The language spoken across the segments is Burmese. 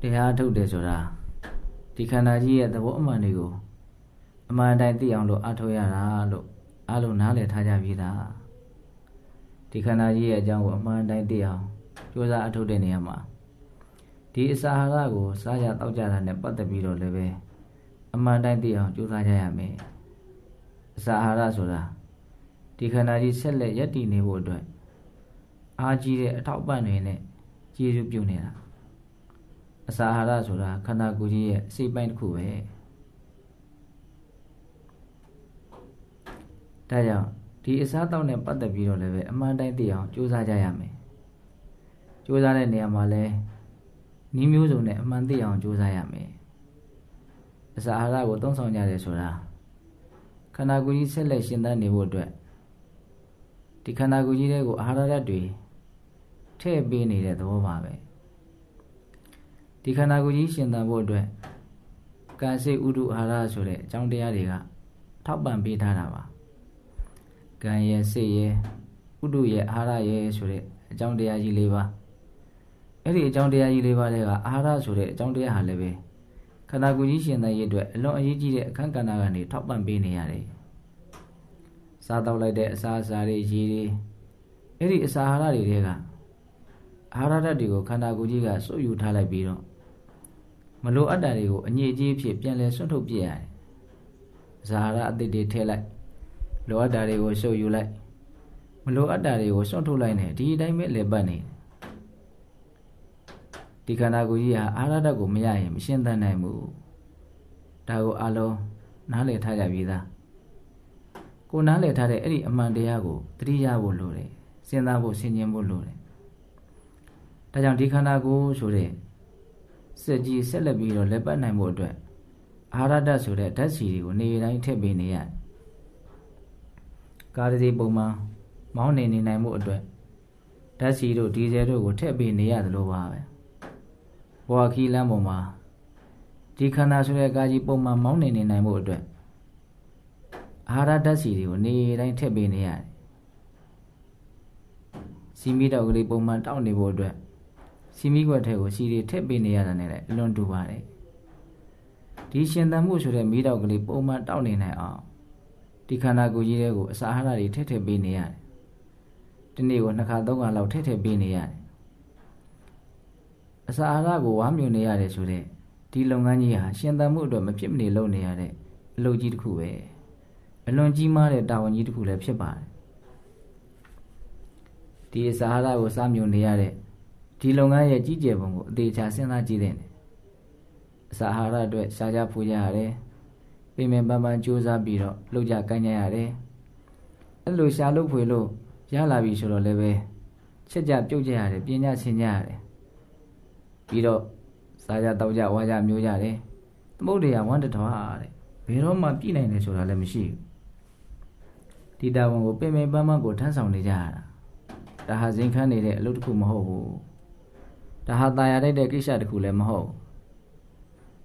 တရားထုတ်တယ်ဆိုတာဒီခန္ဓာကြီးရဲ့သဘောအမှန်တွေကိုအမှန်တိုင်းသိအောင်လို့အထောက်ရတာလို့အားလုံးနားလည်ထားကြပြီသားဒီခန္ဓာကြီးရဲ့အကြောင်းကိုအမှန်တိုင်းသိအောင်ကြိုးစားအထုတ်တဲ့နေရာမှာဒီအစာဟာရကိုစားကြတောက်ကြတာနဲ့ပတ်သက်ပြီးတော့လည်းပဲအမှန်တိုင်းသိအောင်ကြိုးစားကြရမယ်အစာဟာရဆိုတာ ဒီခန္ဓာကြီးဆက်လက်ယက်တည်နေဖို့အတွက်အားကြီးတဲ့အထောက်အပံ့တွေနဲ့ကျေစုပြုနေတာအစာအာဟာရဆိုတာခန္ဓာကိုယ်ကြီးရဲ့အစိတ်ပိုင်းတစ်ခုပဲဒါကြောင့်ဒီအစားတောက်နဲ့ပတ်သက်ပြီးတော့လည်းပဲအမှန်တိုင်းသိအောင်ကြိုးစားကြရမယ်ကြိုးစားတဲ့နေရာမှာလည်းနီးမျိုးစုံနဲ့အမှန်သိအောင်ကြိုးစားရမယ်အစာအာဟာရကိုသုံးဆောင်ကြတယ်ဆိုတာခန္ဓာကိုယ်ကြီးဆက်လက်ရှင်သန်နေဖို့အတွက် ဒီခန္ဓာကိုယ်ကြီးတွေကိုအာဟာရဓာတ်တွေထည့်ပေးနေတဲ့သဘောပါပဲဒီခန္ဓာကိုယ်ကြီးရှင်သန်ဖို့အတွက်ကံစိတ်ဥဒုအာဟာရဆိုတဲ့အကြောင်းတရားတွေကထောက်ပံ့ပေးထားတာပါကံရဲ့စိတ်ရဲ့ဥဒုရဲ့အာဟာရရဲ့ဆိုတဲ့အကြောင်းတရားကြီး၄ပါးအဲ့ဒီအကြောင်းတရားကြီး၄ပါးတွေကအာဟာရဆိုတဲ့အကြောင်းတရားဟာလည်းပဲခန္ဓာကိုယ်ကြီးရှင်သန်ရေးအတွက်အလွန်အရေးကြီးတဲ့အခန်းကဏ္ဍကနေထောက်ပံ့ပေးနေရတယ် စားတော့လိုက်တဲ့အစာအစာတွေရေတွေအဲ့ဒီအစာအာဟာရတွေတွေကအာဟာရဓာတ်တွေကိုခန္ဓာကိုယ်ကြီးကစုပ်ယူထားလိုက်ပြီးတော့မလိုအပ်တာတွေကိုအညစ်အကြေးဖြစ်ပြန်လဲဆွန့်ထုတ်ပြရတယ်။ဇာရအသစ်တွေထည့်လိုက်လိုအပ်တာတွေကိုရှုပ်ယူလိုက်မလိုအပ်တာတွေကိုဆွန့်ထုတ်လိုက်နေဒီအတိုင်းပဲလေပတ်နေဒီခန္ဓာကိုယ်ကြီးဟာအာရဒတ်ကိုမရရင်မရှင်းသန်နိုင်ဘူး။ဒါကိုအလုံးနားလည်ထားကြပြီသား။ ကိုနားလည်ထားတဲ့အဲ့ဒီအမှန်တရားကိုသတိရဖို့လိုတယ်။စဉ်းစားဖို့ဆင်ခြင်ဖို့လိုတယ်။ဒါကြောင့်ဒီခန္ဓာကိုယ်ဆိုတဲ့စက်ကြီးဆက်လက်ပြီးတော့လက်ပတ်နိုင်မှုအတွက်အာဟာရဓာတ်ဆိုတဲ့ဓာတ်စီတွေကိုနေတိုင်းထည့်ပေးနေရတယ်။ကားတစ်ပုံမှန်မောင်းနေနေနိုင်မှုအတွက်ဓာတ်စီတို့ဒီဇယ်တို့ကိုထည့်ပေးနေရတယ်လို့ပါပဲ။ဘဝခီးလမ်းပေါ်မှာဒီခန္ဓာဆိုတဲ့ကားကြီးပုံမှန်မောင်းနေနေနိုင်မှုအတွက် အာဟာရဓာတ်စီတွေကိုနေတိုင်းထည့်ပေးနေရတယ်။စီမီတော့ကလေးပုံမှန်တောက်နေဖို့အတွက်စီမီကွက်ထဲကိုစီတွေထည့်ပေးနေရတာနဲ့လည်းအလွန်တူပါတယ်ဒီရှင်သန်မှုဆိုတဲ့မိတော့ကလေးပုံမှန်တောက်နေနိုင်အောင်ဒီခန္ဓာကိုယ်ကြီးတွေကိုအစာအာဟာရတွေထည့်ထည့်ပေးနေရတယ်ဒီနေ့ကိုနှစ်ခါသုံးခါလောက်ထည့်ထည့်ပေးနေရတယ်အစာအာဟာရကိုဝါမြူနေရတယ်ဆိုတဲ့ဒီလုပ်ငန်းကြီးဟာရှင်သန်မှုအတွက်မဖြစ်မနေလုပ်နေရတဲ့အလုပ်ကြီးတစ်ခုပဲ အလွန်ကြီးမားတဲ့တာဝန်ကြီးတစ်ခုလည်းဖြစ်ပါတယ်ဒီအစာအာဟာရကိုစားမြူနေရတဲ့ဒီလုပ်ငန်းရဲ့ကြီးကျယ်ပုံကိုအသေးချာစဉ်းစားကြည့်တဲ့။အစာအာဟာရအတွက်ရှားကြဖွေကြရတယ်။ပြင်ပန်ပန်းပန်းကြိုးစားပြီးတော့လုပ်ကြကိုင်းကြရတယ်။အဲ့လိုရှားလို့ဖွေလို့ရလာပြီဆိုတော့လည်းပဲချက်ကြပြုတ်ကြရတယ်ပြင်ကြဆင်ကြရတယ်။ပြီးတော့စားကြတောက်ကြဝါကြမျိုးကြတယ်။သမုဒ္ဒရာဝန္တထွားတဲ့။ဘယ်တော့မှပြည့်နိုင်တယ်ဆိုတာလည်းမရှိဘူး။ ဒီတာဝန်ကိုပြင်ပန်ပန်းပန်းကိုထမ်းဆောင်နေကြရတာ။ဒါဟာဇင်ခန်းနေတဲ့အလုပ်တစ်ခုမဟုတ်ဘူး။ဒါဟာตายရတဲ့ကိစ္စတစ်ခုလည်းမဟုတ်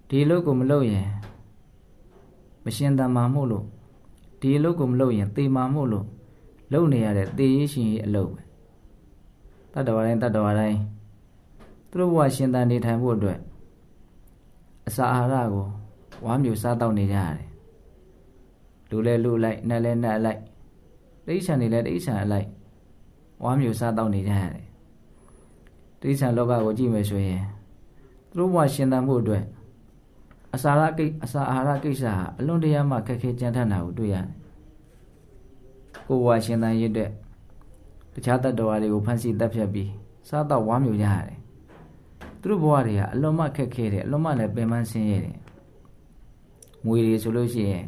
ဒီအလုပ်ကိုမလုပ်ရင်မရှင်းတမ်းမှာမို့လို့ဒီအလုပ်ကိုမလုပ်ရင်သေမှာမို့လို့လုပ်နေရတဲ့သေရေးရှင်ရေးအလုပ်ပဲတတ္တဝါတိုင်းတတ္တဝါတိုင်းသူတို့ဘဝရှင်းတမ်းနေထိုင်ဖို့အတွက်အစာအာဟာရကိုဝါမျိုးစားတော့နေကြရတယ်လူလဲလူလိုက်နတ်လဲနတ်အလိုက် တိဋ္ဌာန်တွေလဲတိဋ္ဌာန်အလိုက်ဝါမျိုးစားတော့နေကြရတယ်တိဋ္ဌာန်လောကကိုကြည့်မယ်ဆိုရင်သူတို့ဘဝရှင်သန်မှုအတွက်အစာရကိအစာအာဟာရကိစ္စဟာအလွန်တရာမှခက်ခဲကြမ်းတမ်းတာကိုတွေ့ရတယ်။ကိုယ်ဘဝရှင်သန်ရည်အတွက်တခြားတတ္တဝါတွေကိုဖန်ဆီးတပ်ဖြတ်ပြီးစားတော့ဝါမျိုးကြရတယ်။သူတို့ဘဝတွေကအလွန်မှခက်ခဲတယ်အလွန်မှလည်းပင်ပန်းဆင်းရဲတယ်။မွေတွေဆိုလို့ရှိရင်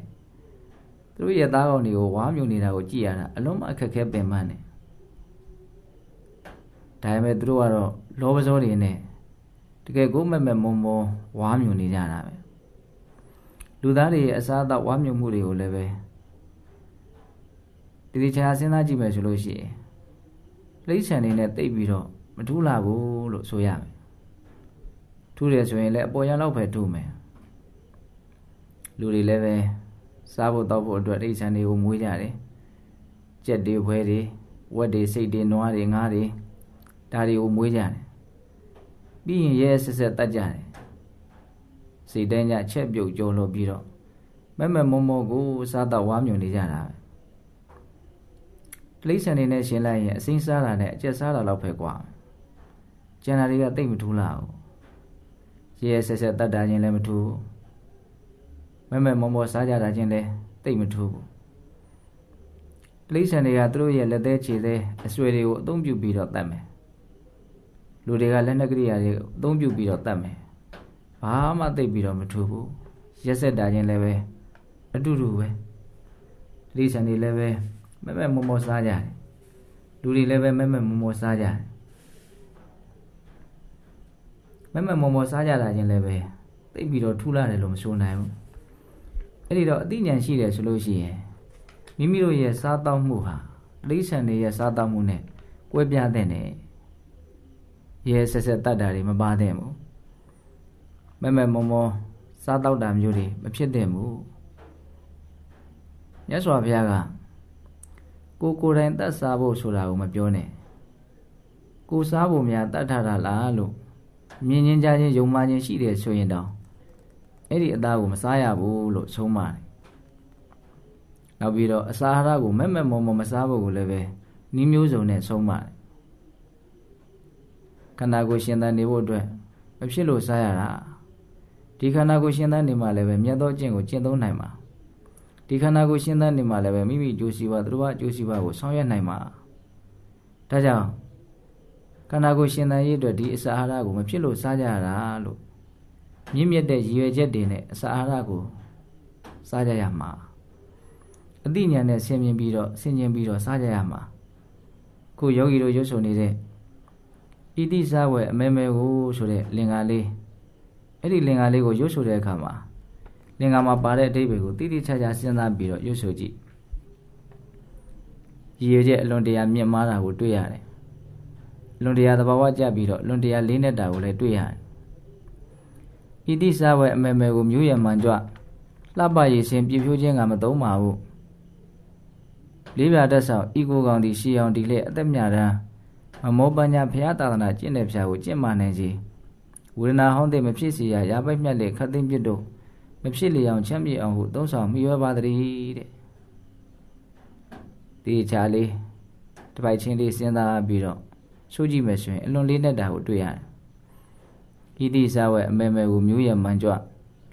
သူတို့ရဲ့သားကောင်တွေကိုဝါမျိုးနေတာကိုကြည့်ရတာအလွန်မှအခက်ခဲပင်ပန်းတယ်။ဒါပေမဲ့သူတို့ကတော့လောဘဇောတွေနဲ့တကယ်ကိုမဲ့မဲ့မုံမုံဝါမျိုးနေကြတာပဲလူသားတွေရဲ့အစားအသောက်ဝါမျိုးမှုတွေကိုလည်းပဲဒီဒီချာစဉ်းစားကြည့်မယ်ဆိုလို့ရှိရင်လိမ့်ဆန်နေနဲ့တိတ်ပြီးတော့မထူးလာဘူးလို့ဆိုရမယ်ထူးတယ်ဆိုရင်လည်းအပေါ်ရန်လောက်ပဲထူးမယ်လူတွေလည်းပဲ စားဖို့တောက်ဖို့အတွက်လိမ့်ဆန်တွေကိုမွေးကြတယ်ကြက်တွေဘွဲတွေဝက်တွေစိတ်တွေနွားတွေငါးတွေဒါတွေကိုမွေးကြတယ်ပြီးရင်ရဲဆက်ဆက်တတ်ကြတယ်စိတ်တိုင်းကြချက်ပြုတ်ကြုံလို့ပြီးတော့မက်မက်မောမောကိုစားတော့ဝါမြုံနေကြတာပဲတိရစ္ဆာန်တွေနဲ့ရှင်လိုက်ရင်အစိမ်းစားတာနဲ့အကျက်စားတာလောက်ပဲကွာကျန်တာတွေကတိတ်မထူးလာဘူးရဲဆက်ဆက်တတ်တာချင်းလည်းမထူး မက်မက်မောမောစားကြတာချင်းလည်းတိတ်မထူးဘူးတိရစ္ဆာန်တွေကသူတို့ရဲ့လက်သေးခြေသေးအဆွေတွေကိုအသုံးပြုပြီးတော့တတ်မယ်လူတွေကလက်နက်ကရိယာတွေအသုံးပြုပြီးတော့တတ်မယ်ဘာမှသိပြီးတော့မထူဘူးရက်ဆက်တာချင်းလည်းပဲအတူတူပဲတိရစ္ဆာန်တွေလည်းပဲမက်မက်မောမောစားကြတယ်လူတွေလည်းပဲမက်မက်မောမောစားကြတယ်မက်မက်မောမောစားကြတာချင်းလည်းပဲသိပြီးတော့ထူလာတယ်လို့မဆိုနိုင်ဘူး အဲ့ဒီတော့အသိဉာဏ်ရှိတယ်ဆိုလို့ရှိရင်မိမိတို့ရဲ့စားတောက်မှုဟာတိရစ္ဆာန်တွေရဲ့စားတောက်မှုနဲ့ကွဲပြားတဲ့နဲ့ရဲဆက်ဆက်တတ်တာတွေမပါတဲ့ဘူးမက်မက်မောမောစားတောက်တာမျိုးတွေမဖြစ်တဲ့ဘူးမြတ်စွာဘုရားကကိုကိုယ်တိုင်တတ်စားဖို့ဆိုတာကိုမပြောနဲ့ကိုစားဖို့များတတ်ထားတာလားလို့မြင်ချင်းကြားချင်းယုံမှချင်းရှိတယ်ဆိုရင်တောင် အဲ့ဒီအသားကိုမစားရဘူးလို့ဆုံးမတယ်နောက်ပြီးတော့အစာအာဟာရကိုမဲ့မဲ့မောမောမစားဖို့ကိုလည်းပဲနှီးမျိုးစုံနဲ့ဆုံးမတယ်ခန္ဓာကိုယ်ရှင်သန်နေဖို့အတွက်မဖြစ်လို့စားရတာဒီခန္ဓာကိုယ်ရှင်သန်နေမှလည်းပဲမြတ်သောအကျင့်ကိုကျင့်သုံးနိုင်မှာဒီခန္ဓာကိုယ်ရှင်းသန်းနေမှလည်းပဲမိမိကြိုးစီပါသူတို့ဘာကြိုးစီပါကိုဆောင်ရွက်နိုင်မှာဒါကြောင့်ခန္ဓာကိုယ်ရှင်းသန်းရေးအတွက်ဒီအစာအာဟာရကိုမဖြစ်လို့စားကြရတာလို့ မြင့်မြတ်တဲ့ရည်ရွယ်ချက်တွေနဲ့အစာအာဟာရကိုစားကြရမှာအသိဉာဏ်နဲ့ဆင်မြင်ပြီးတော့ဆင်ခြင်ပြီးတော့စားကြရမှာခုယောဂီတို့ရွတ်ဆိုနေတဲ့ဣတိစားဝဲအမဲမဲကိုဆိုတဲ့လင်္ကာလေးအဲ့ဒီလင်္ကာလေးကိုရွတ်ဆိုတဲ့အခါမှာလင်္ကာမှာပါတဲ့အဓိပ္ပာယ်ကိုတိတိကျကျစဉ်းစားပြီးတော့ရွတ်ဆိုကြည့်ရည်ရွယ်ချက်အလွန်တရာမြင့်မားတာကိုတွေ့ရတယ်အလွန်တရာသဘာဝကျပြီးတော့အလွန်တရာလေးနဲ့တာကိုလည်းတွေ့ရတယ် ဣတိစဝဲအမေမေကိုမျိုးရမှန်ကြွလှပရည်ရှင်ပြဖြိုးခြင်းကမသုံးပါဘူးလေးပြတက်ဆောင်ဤကိုကောင်ဒီရှီအောင်ဒီလက်အသက်မြတမ်းမမောပညာဖရာသာသနာကျင့်တဲ့ဖရာကိုကျင့်မှနိုင်စီဝေဒနာဟောင်းတဲ့မဖြစ်စီရရာပိုက်မြတ်လေခတ်သိမ့်ပြစ်တို့မဖြစ်လျောင်ချမ်းမြေအောင်ဟုသုံးဆောင်မိရွယ်ပါတည်းတဲ့ဒီချာလေးတပိုက်ချင်းလေးစဉ်းစားပြီးတော့ဆိုးကြည့်မယ်ဆိုရင်အလွန်လေးနဲ့တာကိုတွေ့ရတယ် ဤသည့်စားဝဲအမဲမဲကိုမျိုးရမှန်ကြွ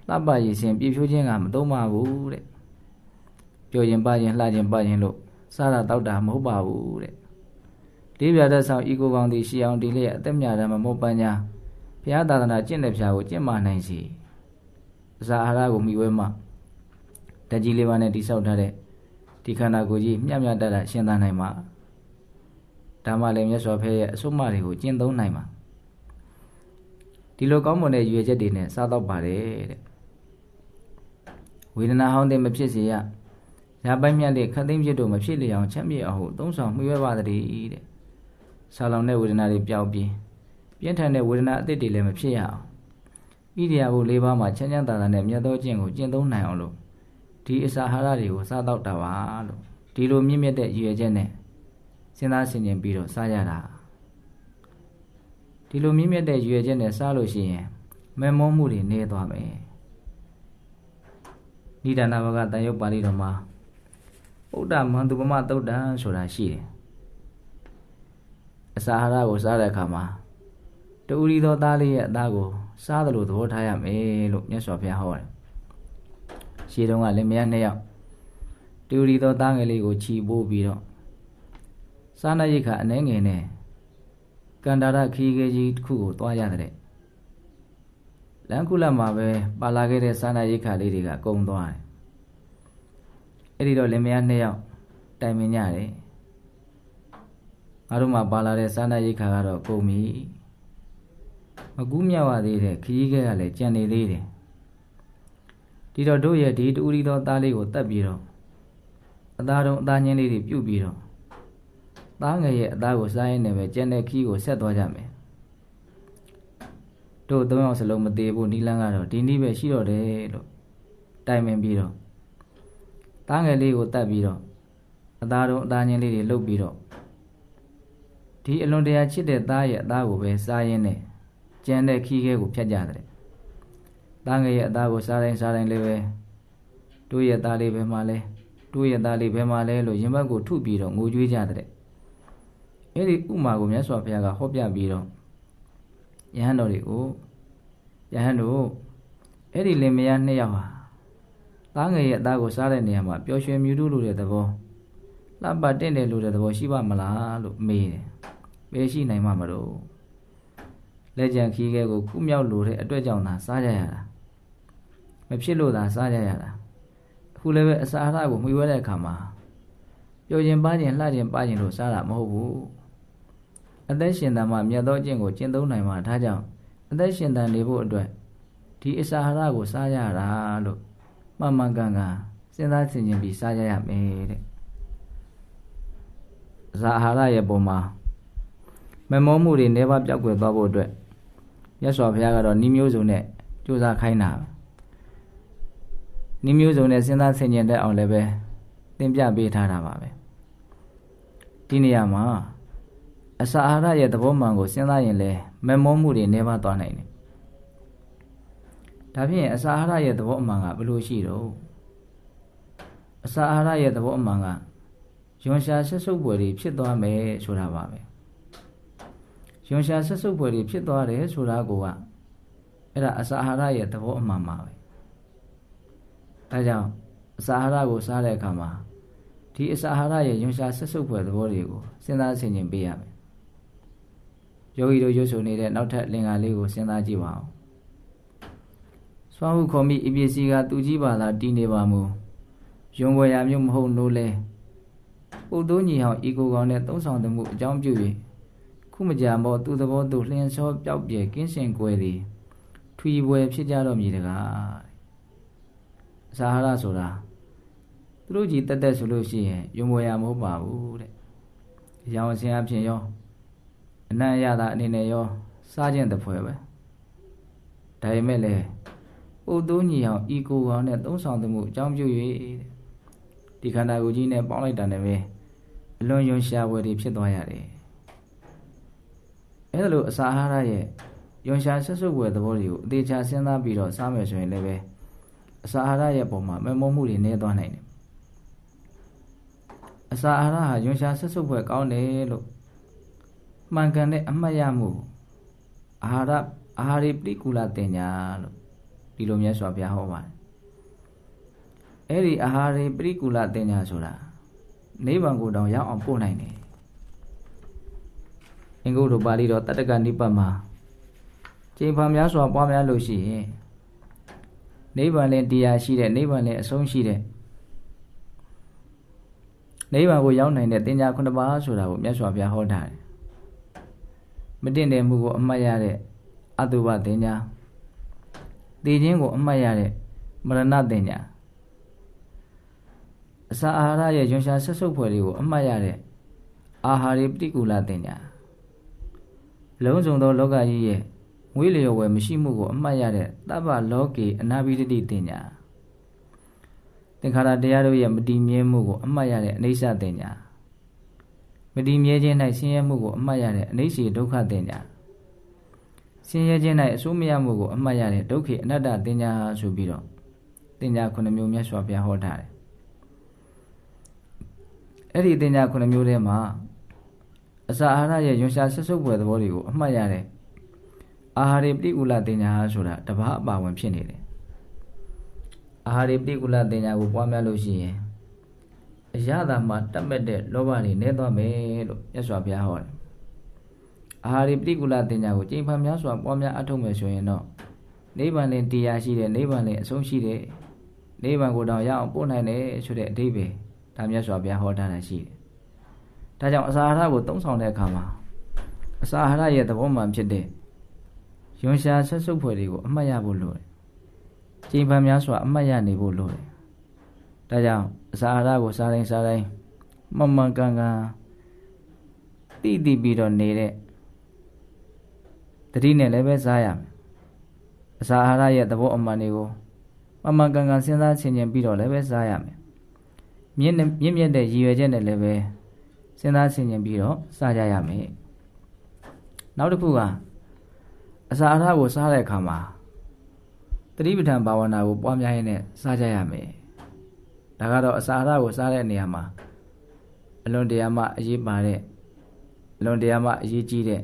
လှပရည်ရှင်ပြည့်ဖြိုးခြင်းကမသုံးပါဘူးတဲ့ပြောရင်ပါရင်လှခြင်းပါရင်လို့စားတာတောက်တာမဟုတ်ပါဘူးတဲ့လေးပြတဲ့ဆောင်ဤကိုကောင်းသည်ရှီအောင်ဒီလေးအသက်မြတ်တယ်မမောပညာဘုရားသာသနာကျင့်တဲ့ဖျားကိုကျင့်မာနိုင်စီအစာအာဟာရကိုမိဝဲမှဓာတ်ကြီးလေးပါးနဲ့တိဆောက်ထားတဲ့ဒီခန္ဓာကိုယ်ကြီးမျှမျှတတရှင်းသနိုင်မှာဒါမှလည်းမြတ်စွာဘုရားရဲ့အဆုံးအမတွေကိုကျင့်သုံးနိုင်မှာ ဒီလိုကောင်းမွန်တဲ့ရွေချက်တွေနဲ့စားတော့ပါတယ်တဲ့ဝေဒနာဟောင်းတဲ့မဖြစ်စေရရာပိုက်မြတ်တဲ့ခတ်သိမ်းဖြစ်တို့မဖြစ်လျအောင်ချက်မြေအောင်ဟုသုံးဆောင်မှုရွယ်ပါတည်းတဲ့ဆာလောင်တဲ့ဝေဒနာတွေပျောက်ပြီးပြင်းထန်တဲ့ဝေဒနာအသစ်တွေလည်းမဖြစ်ရအောင်ဣရိယာပု၄ပါးမှာချမ်းချမ်းသာသာနဲ့မြတ်သောကျင့်ကိုကျင့်သုံးနိုင်အောင်လို့ဒီအစာဟာရတွေကိုစားတော့တာပါလို့ဒီလိုမြင့်မြတ်တဲ့ရည်ရွယ်ချက်နဲ့စဉ်းစားဆင်ခြင်ပြီးတော့စားရတာ ဒီလိုမြင့်မြတ်တဲ့ရည်ရွယ်ချက်နဲ့စားလို့ရှိရင်မဲမောမှုတွေနည်းသွားမယ်နိဒာနာဘကတန်ရုပ်ပါဠိတော်မှာဥဒ္ဒမန္တုပမသုတ်တံဆိုတာရှိတယ်အစာဟာရကိုစားတဲ့အခါမှာတူရီသောသားလေးရဲ့အသားကိုစားတယ်လို့သဘောထားရမယ်လို့မြတ်စွာဘုရားဟောတယ်။ရှေးတုန်းကလည်းမယားနှစ်ယောက်တူရီသောသားငယ်လေးကိုခြီးပိုးပြီးတော့စားနပ်ရိက္ခာအနှဲငယ်နဲ့ ကန္တာရခီးကြီးကြီးတစ်ခုကိုတွားရတဲ့လမ်းခုလတ်မှာပဲပါလာခဲ့တဲ့စားနပ်ရိက္ခာလေးတွေကကုံသွားတယ်။အဲ့ဒီတော့လင်မယားနှစ်ယောက်တိုင်ပင်ကြတယ်။ငါတို့မှပါလာတဲ့စားနပ်ရိက္ခာကတော့ကုန်ပြီ။မကူးမြောက်ရသေးတဲ့ခရီးခဲကလည်းကြံနေသေးတယ်ဒီတော့တို့ရဲ့ဒီတူရီသောသားလေးကိုတတ်ပြီးတော့အသားတုံးအသားညင်းလေးတွေပြုတ်ပြီးတော့ သားငယ်ရဲ့အသားကိုစားရင်းနဲ့ပဲကြံတဲ့ခီးကိုဆက်သွားကြမယ်တို့သုံးယောက်စလုံးမသေးဘူးနီလန်းကတော့ဒီနည်းပဲရှိတော့တယ်လို့တိုင်ပင်ပြီးတော့သားငယ်လေးကိုတတ်ပြီးတော့အသားတော့အသားချင်းလေးတွေလှုပ်ပြီးတော့ဒီအလွန်တရာချစ်တဲ့သားရဲ့အသားကိုပဲစားရင်းနဲ့ကြမ်းတဲ့ခီးခဲကိုဖြတ်ကြတယ်။သားငယ်ရဲ့အသားကိုစားတိုင်းစားတိုင်းလေးပဲတို့ရဲ့သားလေးပဲမှလဲတို့ရဲ့သားလေးပဲမှလဲလို့ရင်ဘတ်ကိုထုပြီးတော့ငိုကြွေးကြတဲ့။ အဲ့ဒီဥမာကိုမြတ်စွာဘုရားကဟောပြပြီးတော့ယဟန်တော်တွေကိုယဟန်တို့အဲ့ဒီလင်မယားနှစ်ယောက်ဟာသားငယ်ရဲ့အသားကိုစားတဲ့နေရာမှာပျော်ရွှင်မြူးလို့တဲ့သဘောလှပတင့်တယ်လို့တဲ့သဘောရှိပါမလားလို့မေးတယ်။ဘယ်ရှိနိုင်မှာမလို့လက်ကြံခီးခဲကိုခုမြောက်လို့တဲ့အတွက်ကြောင့်သာစားကြရတာမဖြစ်လို့သာစားကြရတာအခုလည်းပဲအစာအဟာရကိုမှီဝဲတဲ့အခါမှာပျော်ခြင်းပါခြင်းလှခြင်းပါခြင်းလို့စားတာမဟုတ်ဘူး အသက်ရှင်တန်မှမြတ်သောကျင့်ကိုကျင့်သုံးနိုင်မှာဒါကြောင့်အသက်ရှင်တန်နေဖို့အတွက်ဒီအစာအာဟာရကိုစားရတာလို့မှန်မှန်ကန်ကန်စဉ်းစားဆင်ခြင်ပြီးစားကြရမယ်တဲ့အစာအာဟာရရဲ့ပုံမှာမမောမှုတွေနေပါပြောက်ွယ်သွားဖို့အတွက်မြတ်စွာဘုရားကတော့ဤမျိုးစုံနဲ့ကြိုးစားခိုင်းတာဤမျိုးစုံနဲ့စဉ်းစားဆင်ခြင်တဲ့အောင်လည်းပဲသင်ပြပေးထားတာပါပဲဒီနေရာမှာ အစာအာဟာရရဲ့သဘောမှန်ကိုစဉ်းစားရင်လည်းမမောမှုတွေနေပါသွားနိုင်တယ်ဒါဖြင့်အစာအာဟာရရဲ့သဘောအမှန်ကဘယ်လိုရှိတော့အစာအာဟာရရဲ့သဘောအမှန်ကယွန်ရှာဆက်စုပ်ပွဲတွေဖြစ်သွားမယ်ဆိုတာပါပဲယွန်ရှာဆက်စုပ်ပွဲတွေဖြစ်သွားတယ်ဆိုတာကိုကအဲ့ဒါအစာအာဟာရရဲ့သဘောအမှန်ပါပဲဒါကြောင့်အစာအာဟာရကိုစားတဲ့အခါမှာဒီအစာအာဟာရရဲ့ယွန်ရှာဆက်စုပ်ပွဲသဘောတွေကိုစဉ်းစားဆင်ခြင်ပေးရမယ် ယောဂီတို့ရွတ်ဆိုနေတဲ့နောက်ထပ်လင်္ကာလေးကိုစဉ်းစားကြည့်ပါဦးစွမ်းဟုခေါ်မိအပစ္စည်းကသူကြီးပါလားတည်နေပါမူယုံဝယ်ရမျိုးမဟုတ်လို့လဲပုတ်သိုးညီဟောင်းဤကိုကောင်နဲ့သုံးဆောင်သမှုအကြောင်းပြု၍ခုမကြာမောသူသဘောသူလျှင်စောပျောက်ပြဲကင်းစင်ကွယ်သည်ထွီပွဲဖြစ်ကြတော့မည်တကားဇာဟရဆိုတာသူတို့ကြီးတက်တက်ဆိုလို့ရှိရင်ယုံဝယ်ရမဟုတ်ပါဘူးတဲ့အကြောင်းအစင်အဖြစ်ရော အနံ့ရတာအနေနဲ့ရောစားခြင်းတပွဲပဲဒါပေမဲ့လည်းဥသွညီအောင်ဤကိုကောင်နဲ့သုံးဆောင်သမှုအကြောင်းပြု၍ဒီခန္ဓာကိုယ်ကြီးနဲ့ပေါင်းလိုက်တာနဲ့ပဲအလွန်ယွန်ရှာဝယ်တွေဖြစ်သွားရတယ်အဲဒါလိုအစာအာဟာရရဲ့ယွန်ရှာဆက်စုပ်ဝယ်သဘောတွေကိုအသေးချာစဉ်းစားပြီးတော့စားမယ်ဆိုရင်လည်းပဲအစာအာဟာရရဲ့ပုံမှာမမောမှုတွေနည်းသွားနိုင်တယ်အစာအာဟာရဟာယွန်ရှာဆက်စုပ်ဝယ်ကောင်းတယ်လို့ မှန်ကန်တဲ့အမှတ်ရမှုအာဟာရအာဟာရိပတိကူလာတင်ညာလို့ဒီလိုမြတ်စွာဘုရားဟောပါတယ်အဲ့ဒီအာဟာရိပရိကူလတင်ညာဆိုတာနိဗ္ဗာန်ကိုတောင်ရောက်အောင်ပို့နိုင်တယ်အင်္ဂုတ္တပါဠိတော်တတ္တကနိပတ်မှာချိန်ဖန်များစွာပွားများလို့ရှိရင်နိဗ္ဗာန်လည်းတရားရှိတဲ့နိဗ္ဗာန်လည်းအဆုံးရှိတဲ့နိဗ္ဗာန်ကိုရောက်နိုင်တဲ့တင်ညာခုနှစ်ပါးဆိုတာကိုမြတ်စွာဘုရားဟောထားတယ် မတင့်တယ်မှုကိုအမှတ်ရတဲ့အတုပတင်ညာသိခြင်းကိုအမှတ်ရတဲ့မရဏတင်ညာအစာအာဟာရရဲ့ရွှန်ရှာဆက်စုပ်ဖွယ်တွေကိုအမှတ်ရတဲ့အာဟာရပฏิကူလတင်ညာလုံးစုံသောလောကကြီးရဲ့ဝိလျော်ဝယ်မရှိမှုကိုအမှတ်ရတဲ့တပ္ပလောကေအနာဘိတတိတင်ညာသင်္ခါရတရားတို့ရဲ့မတည်မြဲမှုကိုအမှတ်ရတဲ့အနိစ္စတင်ညာ မတည်မြဲခြင်း၌ဆင်းရဲမှုကိုအမှတ်ရတဲ့အနိစ္စဒုက္ခတင်ညာဆင်းရဲခြင်း၌အဆိုးမရမှုကိုအမှတ်ရတဲ့ဒုက္ခအနတ္တတင်ညာဆိုပြီးတော့တင်ညာခုနှစ်မျိုးမြတ်စွာဘုရားဟောထားတယ်အဲ့ဒီတင်ညာခုနှစ်မျိုးထဲမှာအစာအာဟာရရဲ့ရွှန်ရှာဆက်စုပ်ပွဲသဘောတွေကိုအမှတ်ရတဲ့အာဟာရပฏิကူလတင်ညာဆိုတာတဘာအပါဝင်ဖြစ်နေတယ်အာဟာရပฏิကူလတင်ညာကိုပွားများလို့ရှိရင် အရသာမှာတတ်မဲ့တဲ့လောဘတွေနည်းသွားမယ်လို့မြတ်စွာဘုရားဟောတယ်အာဟာရပฏิကူလတင်ညာကိုကြိမ်ဖန်များစွာပွားများအထောက်မယ်ဆိုရင်တော့နိဗ္ဗာန်လင်တရားရှိတယ်နိဗ္ဗာန်လင်အဆုံးရှိတယ်နိဗ္ဗာန်ကိုတော့ရအောင်ပို့နိုင်တယ်ဆိုတဲ့အဓိပ္ပာယ်ဒါမြတ်စွာဘုရားဟောထားတာရှိတယ်ဒါကြောင့်အစာအာဟာရကိုသုံးဆောင်တဲ့အခါမှာအစာအာဟာရရဲ့သဘောမှန်ဖြစ်တဲ့ယွန်ရှာဆက်စုပ်ဖွယ်တွေကိုအမှတ်ရဖို့လိုတယ်ကြိမ်ဖန်များစွာအမှတ်ရနေဖို့လိုတယ်ဒါကြောင့် အစာအာဟာရကိုစားတိုင်းစားတိုင်းမမှန်ကန်ကန်တိတိပြီးတော့နေတဲ့တတိနဲ့လည်းပဲစားရမယ်အစာအာဟာရရဲ့သဘောအမှန်တွေကိုမမှန်ကန်ကန်စဉ်းစားဆင်ခြင်ပြီးတော့လည်းပဲစားရမယ်မြင့်မြင့်မြတ်တဲ့ရည်ရွယ်ချက်နဲ့လည်းပဲစဉ်းစားဆင်ခြင်ပြီးတော့စားကြရမယ်နောက်တစ်ခုကအစာအဟာရကိုစားတဲ့အခါမှာတတိပဋ္ဌာန်ဘာဝနာကိုပွားများရင်းနဲ့စားကြရမယ် ဒါကတော့အစာအဟာရကိုစားတဲ့နေရာမှာအလွန်တရာမှအရေးပါတဲ့အလွန်တရာမှအရေးကြီးတဲ့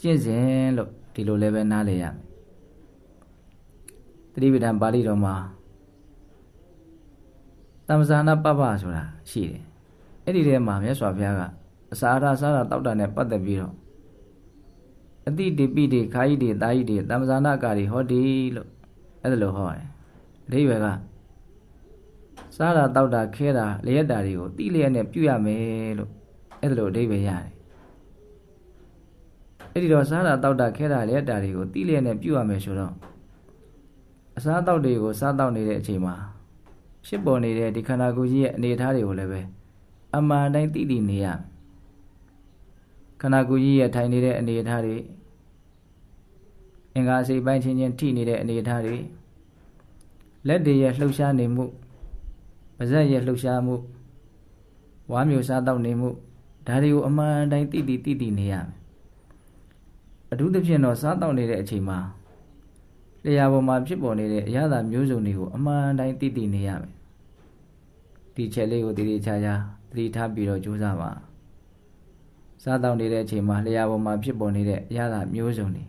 ကျင့်စဉ်လို့ဒီလိုလည်းပဲနားလည်ရမယ်တတိပဋ္ဌာန်ပါဠိတော်မှာသမ္ဇာနာပပဆိုတာရှိတယ်အဲ့ဒီထဲမှာမြတ်စွာဘုရားကအစာအဟာရစားတာတောက်တာနဲ့ပတ်သက်ပြီးတော့အတိတိပိတိခာယိတိတာယိတိသမ္ဇာနာကာရီဟောတိလို့အဲ့ဒါလိုဟောတယ်အဓိပ္ပာယ်က စားတာတောက်တာခဲတာလျက်တာတွေကိုတိလျက်နဲ့ပြုရမယ်လို့အဲ့ဒါလိုအဓိပ္ပာယ်ရတယ်အဲ့ဒီတော့စားတာတောက်တာခဲတာလျက်တာတွေကိုတိလျက်နဲ့ပြုရမယ်ဆိုတော့အစားတောက်တွေကိုစားတောက်နေတဲ့အချိန်မှာဖြစ်ပေါ်နေတဲ့ဒီခန္ဓာကိုယ်ကြီးရဲ့အနေအထားတွေကိုလည်းပဲအမှန်တိုင်းသိသိနေရခန္ဓာကိုယ်ကြီးရဲ့ထိုင်နေတဲ့အနေအထားတွေအင်္ဂါစိတ်ပိုင်းချင်းချင်းထိနေတဲ့အနေအထားတွေလက်တွေရဲ့လှုပ်ရှားနေမှု ပါးစပ်ရဲ့လှုပ်ရှားမှုဝါမျိုးစားတော့နေမှုဒါတွေကိုအမှန်တိုင်းသိသိသိသိနေရမယ်အထူးသဖြင့်တော့စားတော့နေတဲ့အချိန်မှာလျှာပေါ်မှာဖြစ်ပေါ်နေတဲ့အရာသာမျိုးစုံတွေကိုအမှန်တိုင်းသိသိနေရမယ်ဒီချက်လေးကိုတည်တည်ချာချာသတိထားပြီးတော့ကြိုးစားပါစားတော့နေတဲ့အချိန်မှာလျှာပေါ်မှာဖြစ်ပေါ်နေတဲ့အရာသာမျိုးစုံတွေ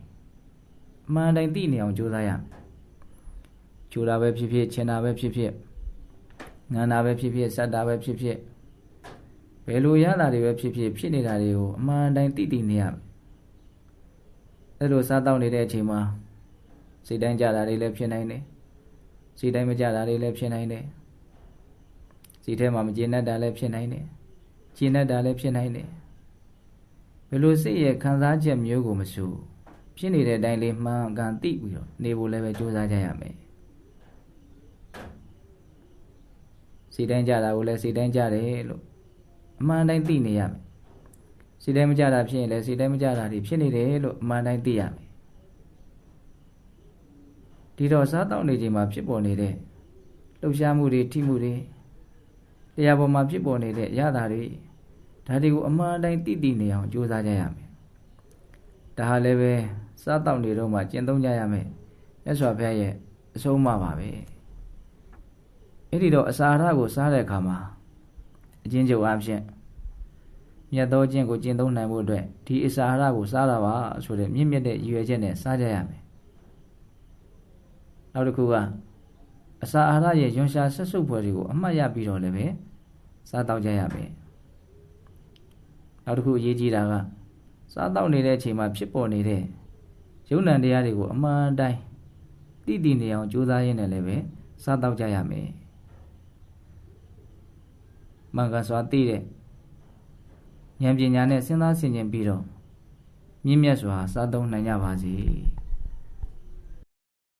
အမှန်တိုင်းသိနေအောင်ကြိုးစားရမယ်ကြိုးတာပဲဖြစ်ဖြစ်ချင်တာပဲဖြစ်ဖြစ် ငန်းတာပဲဖြစ်ဖြစ်စက်တာပဲဖြစ်ဖြစ်ဘယ်လိုရတာတွေပဲဖြစ်ဖြစ်ဖြစ်နေတာတွေကိုအမှန်တိုင်းသိသိနေရမယ်အဲ့လိုစားတော့နေတဲ့အချိန်မှာစိတ်တိုင်းကြတာတွေလည်းဖြစ်နိုင်တယ်စိတ်တိုင်းမကြတာတွေလည်းဖြစ်နိုင်တယ်စိတ်ထဲမှာမကျေနပ်တာလည်းဖြစ်နိုင်တယ်ကျေနပ်တာလည်းဖြစ်နိုင်တယ်ဘယ်လိုစိတ်ရဲ့ခံစားချက်မျိုးကိုမဆိုဖြစ်နေတဲ့အတိုင်းလေးမှန်ကန်သိပြီးတော့နေဖို့လည်းပဲကြိုးစားကြရမယ် စိတ်တိုင်းကြတာကိုလည်းစိတ်တိုင်းကြတယ်လို့အမှန်တိုင်းသိနေရမယ်စိတ်တိုင်းမကြတာဖြစ်ရင်လည်းစိတ်တိုင်းမကြတာတွေဖြစ်နေတယ်လို့အမှန်တိုင်းသိရမယ်ဒီတော့စားတောက်နေချိန်မှာဖြစ်ပေါ်နေတဲ့လှုပ်ရှားမှုတွေထိမှုတွေတရားပေါ်မှာဖြစ်ပေါ်နေတဲ့ရတာတွေဒါတွေကိုအမှန်တိုင်းသိသိနေအောင်ကြိုးစားကြရမယ်ဒါဟာလည်းပဲစားတောက်နေတော့မှကျင့်သုံးကြရမယ်မြတ်စွာဘုရားရဲ့အဆုံးအမပါပဲ အဲ့ဒီတော့အစာအာဟာရကိုစားတဲ့အခါမှာအချင်းချုပ်အဖြစ်မြတ်သောကျင့်ကိုကျင့်သုံးနိုင်ဖို့အတွက်ဒီအစာအာဟာရကိုစားတာပါဆိုတဲ့မြင့်မြတ်တဲ့ရည်ရွယ်ချက်နဲ့စားကြရမယ်နောက်တစ်ခုကအစာအာဟာရရဲ့ရွန်ရှာဆက်စုပ်ဖွယ်တွေကိုအမှတ်ရပြီးတော့လည်းပဲစားတော့ကြရမယ်နောက်တစ်ခုအရေးကြီးတာကစားတော့နေတဲ့အချိန်မှာဖြစ်ပေါ်နေတဲ့ယုံ nant တရားတွေကိုအမှန်တိုင်းသိသိနေအောင်ကြိုးစားရင်းနဲ့လည်းပဲစားတော့ကြရမယ် မှန်ကန်စွာသိတဲ့ဉာဏ်ပညာနဲ့စဉ်းစားဆင်ခြင်ပြီးတော့မြင့်မြတ်စွာစားသုံးနိုင်ကြပါစေ။